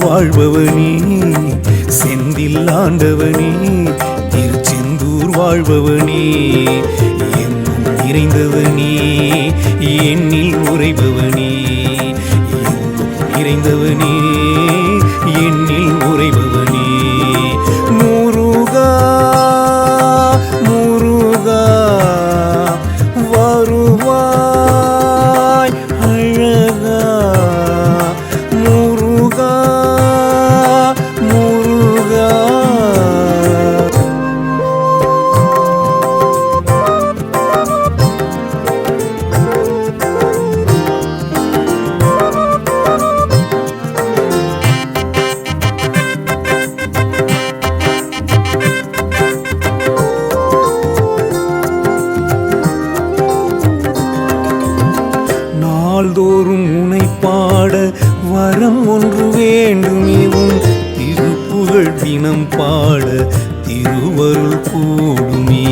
வாழ்பவனே செந்தில் ஆண்டவனே திருச்செந்தூர் வாழ்பவனே எங்கும் நிறைந்தவனே எண்ணில் உறைபவனே இறைந்தவனே நிறைந்தவனே. வரம் ஒன்று வேண்டுமே உன் திருப்புகழ் தினம் பாட திருவருள் கூடுமே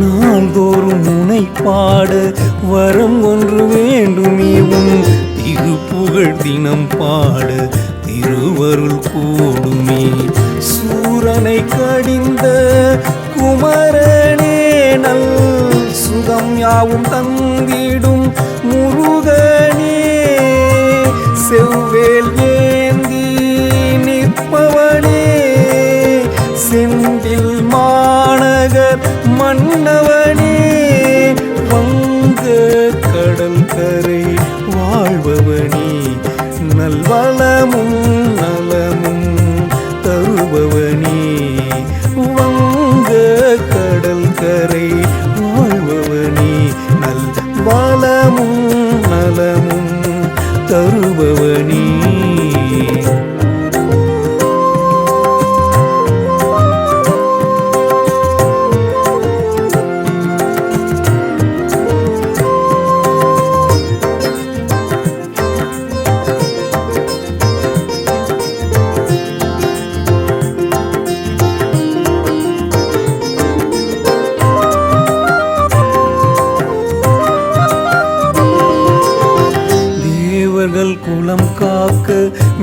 நாள்தோறும் முனை பாட வரம் ஒன்று வேண்டுமே உன் திருப்புகழ் தினம் பாட திருவருள் கூடுமே சூரனை கடிந்த குமரனே நல் சுகம் யாவும் தந்திடும் முருகன். செவ்வேல் ஏந்தி நிற்பவனே. செந்தில் மாநகர் மன்னவனே. வங்க கடல் கரை வாழ்பவனே. நல்வளமும் நலமும் தருபவனே. வங்க கடல் கரை வாழ்பவனே. நல் வளமும் நலமும் தருபவனே.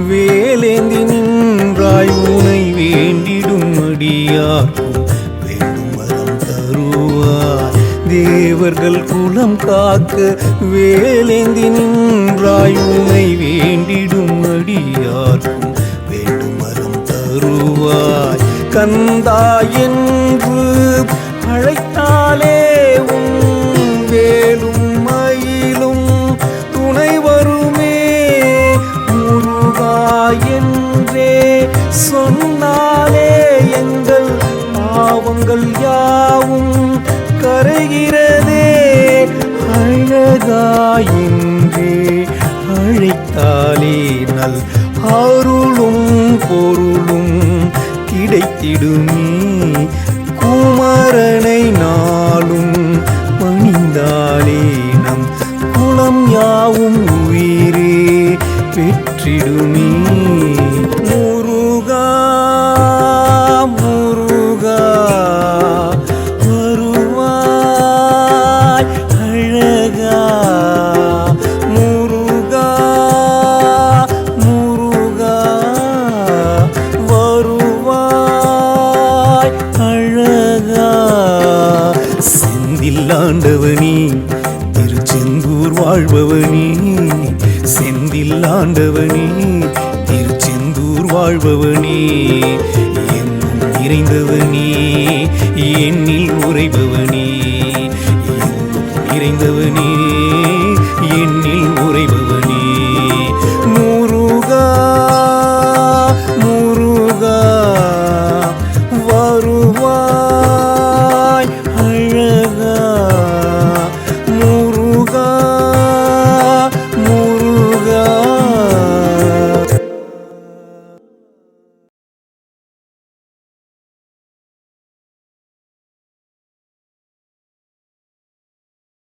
வேலேந்தி நின்றாய் உனை வேண்டிடும் அடியார்க்கும் வேண்டும் வரம் தருவாய் தேவர்கள் குலம் காக்க வேலேந்தி நின்றாய் உனை வேண்டிடும் அடியார்க்கும் வேண்டும் வரம் தருவாய் கந்தாயின் சொன்னாலே எங்கள் பாவங்கள் யாவும் கரைகிறதே. அழகா என்றே அழைத்தாலே நல் அருளும் பொருளும் கிடைத்திடுமே. குமரனை நாளும் பணிந்தாலே நம் குலம் யாவும் உயிரே பெற்றிடுமே. ஆண்டவனே திருச்செந்தூர் வாழ்பவனே. செந்தில் ஆண்டவனே. திருச்செந்தூர் வாழ்பவனே. எங்கும் நிறைந்தவனே. எண்ணில் உறைபவனே. எங்கும் நிறைந்தவனே.